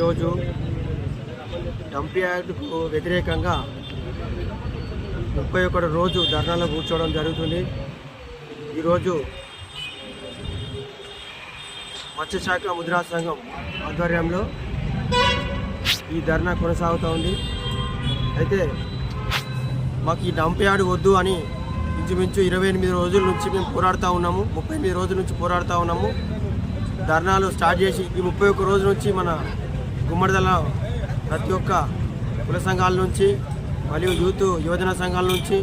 ఈరోజు డంప్ యార్డుకు వ్యతిరేకంగా ముప్పై ఒకటి రోజు ధర్నాలో కూర్చోవడం జరుగుతుంది. ఈరోజు మత్స్యశాఖ ముద్రా సంఘం ఆధ్వర్యంలో ఈ ధర్నా కొనసాగుతూ ఉంది. అయితే మాకు ఈ డంప్ యార్డ్ వద్దు అని ఇంచుమించు ఇరవై ఎనిమిది రోజుల నుంచి మేము పోరాడుతూ ఉన్నాము. ముప్పై ఎనిమిది రోజుల నుంచి పోరాడుతూ ఉన్నాము. ధర్నాలు స్టార్ట్ చేసి ఈ ముప్పై ఒక్క రోజు నుంచి మన గుమ్మడిదల ప్రతి ఒక్క కుల సంఘాల నుంచి మరియు యూత్ యువజన సంఘాల నుంచి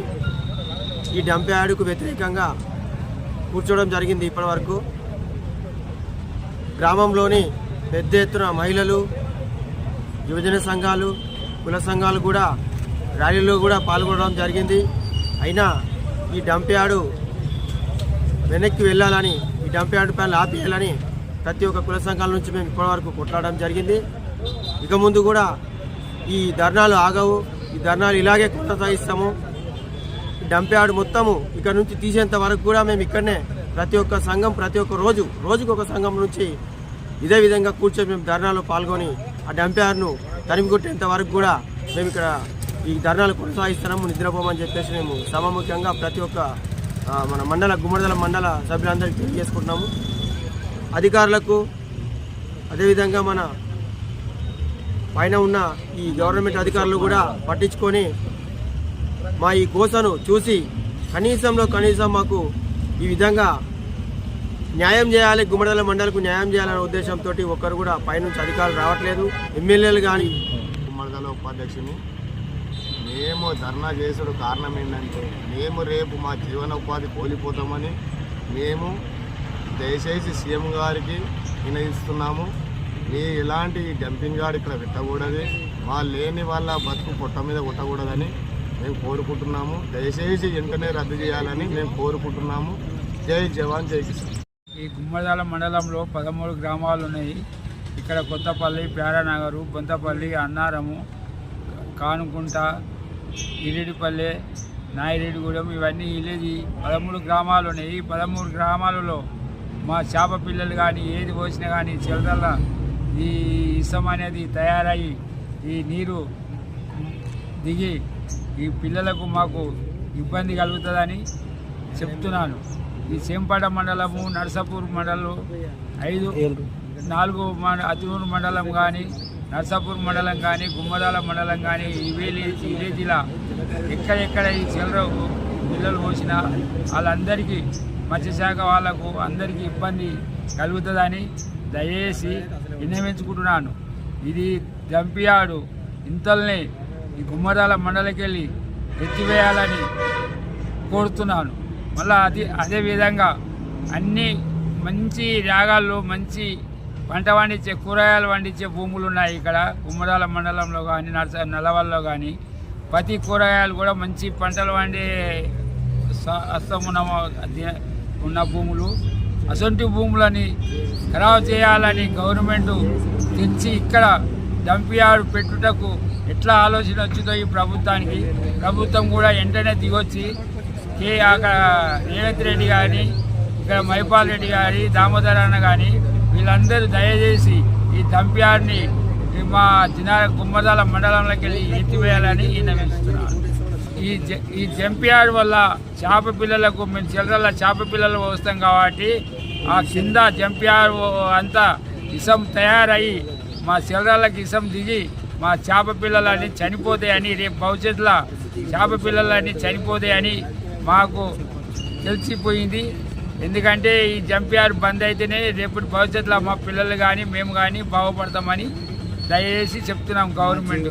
ఈ డంప్ యార్డుకు వ్యతిరేకంగా కూర్చోవడం జరిగింది ఇప్పటివరకు. గ్రామంలోని పెద్ద ఎత్తున మహిళలు యువజన సంఘాలు కుల సంఘాలు కూడా ర్యాలీలో కూడా పాల్గొనడం జరిగింది. అయినా ఈ డంప్ యార్డు వెనక్కి వెళ్ళాలని ఈ డంప్ యార్డు పైన ఆపేయాలని ప్రతి ఒక్క కుల సంఘాల నుంచి మేము ఇప్పటివరకు కొట్లాడడం జరిగింది. ఇక ముందు కూడా ఈ ధర్నాలు ఆగవు. ఈ ధర్నాలు ఇలాగే కొనసాగిస్తాము. ఈ మొత్తము ఇక్కడ నుంచి తీసేంత వరకు కూడా మేము ఇక్కడనే ప్రతి ఒక్క సంఘం ప్రతి ఒక్క రోజు రోజుకు ఒక సంఘం నుంచి ఇదే విధంగా కూర్చొని మేము ధర్నాలో పాల్గొని ఆ డంప్యార్డ్ను తరిమికొట్టేంత వరకు కూడా మేము ఇక్కడ ఈ ధర్నాలు కొనసాగిస్తున్నాము నిద్రపోమని చెప్పేసి మేము సమముఖ్యంగా ప్రతి ఒక్క మన మండల గుమ్మడిదల మండల సభ్యులందరికీ తెలియజేసుకుంటున్నాము. అధికారులకు అదేవిధంగా మన పైన ఉన్న ఈ గవర్నమెంట్ అధికారులు కూడా పట్టించుకొని మా ఈ గోసను చూసి కనీసంలో కనీసం మాకు ఈ విధంగా న్యాయం చేయాలి గుమ్మడల మండలకు న్యాయం చేయాలనే ఉద్దేశంతో ఒక్కరు కూడా పైనుంచి అధికారులు రావట్లేదు. ఎమ్మెల్యేలు కానీ గుమ్మడదల ఉపాధ్యక్షుని మేము ధర్నా చేసుడు కారణం ఏంటంటే మేము రేపు మా జీవన ఉపాధి కోల్పోతామని మేము దయచేసి సీఎం గారికి వినయిస్తున్నాము. మీ ఇలాంటి డంపింగ్ గార్డ్ ఇక్కడ పెట్టకూడదు. మా లేని వాళ్ళ బతుకు పొట్ట మీద కొట్టకూడదని మేము కోరుకుంటున్నాము. దయచేసి వెంటనే రద్దు చేయాలని మేము కోరుకుంటున్నాము. జై జవాన్ జై కిసాన్. ఈ గుమ్మడిదాల మండలంలో పదమూడు గ్రామాలు ఉన్నాయి. ఇక్కడ కొత్తపల్లి ప్యారానగరు బొంతపల్లి అన్నారము కానుకుంట ఇరిడిపల్లె నాయిరెడ్డిగూడెం ఇవన్నీ విలేజ్ పదమూడు గ్రామాలు ఉన్నాయి. ఈ పదమూడు గ్రామాలలో మా చేప పిల్లలు కానీ ఏది పోసినా కానీ చిల్లల ఈ ఇసం అనేది తయారయ్యి ఈ నీరు దిగి ఈ పిల్లలకు మాకు ఇబ్బంది కలుగుతుందని చెప్తున్నాను. ఈ చేంపాట మండలము నర్సాపూర్ మండలం ఐదు నాలుగు మండ అతిమూరు మండలం కానీ నర్సాపూర్ మండలం కానీ గుమ్మదాల మండలం కానీ ఇవేలి విలేజ్ విలేజ్లా ఎక్కడెక్కడ ఈ చిల్లర పిల్లలు పోసినా వాళ్ళందరికీ మత్స్యశాఖ వాళ్ళకు అందరికీ ఇబ్బంది కలుగుతుందని దయచేసి విన్నవించుకుంటున్నాను ఇది దంపియాడు ఇంతల్ని ఈ గుమ్మదాల మండలికెళ్ళి ఎత్తివేయాలని కోరుతున్నాను. మళ్ళీ అది అదే విధంగా అన్ని మంచి రాగాల్లో మంచి పంట పండించే కూరగాయలు పండించే భూములు ఉన్నాయి ఇక్కడ. గుమ్మడాల మండలంలో కానీ నర్స నలవల్లో కానీ ప్రతి కూరగాయలు కూడా మంచి పంటలు పండే స- ఉన్న ఉన్న భూములు. అసొంటి భూములని ఖరాబ్ చేయాలని గవర్నమెంట్ తెచ్చి ఇక్కడ దంపియాడు పెట్టుటకు ఎట్లా ఆలోచన వచ్చిందో ఈ ప్రభుత్వానికి? ప్రభుత్వం కూడా వెంటనే దిగొచ్చి కే అక్కడ రేవంత్ రెడ్డి కానీ ఇక్కడ మైపాల్ రెడ్డి గారి దామోదర్ అన్న కానీ వీళ్ళందరూ దయచేసి ఈ దంపియాడిని మా జినాల గుమ్మదాల మండలంలోకి వెళ్ళి ఎత్తివేయాలని విన్నవిస్తున్నాను ఈ ఈ జంపియాడ్ వల్ల చేప పిల్లలకు మేము చిల్లరల చేప పిల్లలు వస్తాం కాబట్టి ఆ కింద జంపియాడ్ అంతా ఇసం తయారయ్యి మా చిల్లరలకు ఇసం దిగి మా చేప పిల్లలన్నీ చనిపోతాయని రేపు భవిష్యత్తులో చేప పిల్లలన్నీ చనిపోతాయని మాకు తెలిసిపోయింది. ఎందుకంటే ఈ జంపియార్ బంద్ అయితేనే రేపు భవిష్యత్తులో మా పిల్లలు కానీ మేము కానీ బాగుపడతామని దయచేసి చెప్తున్నాం గవర్నమెంట్.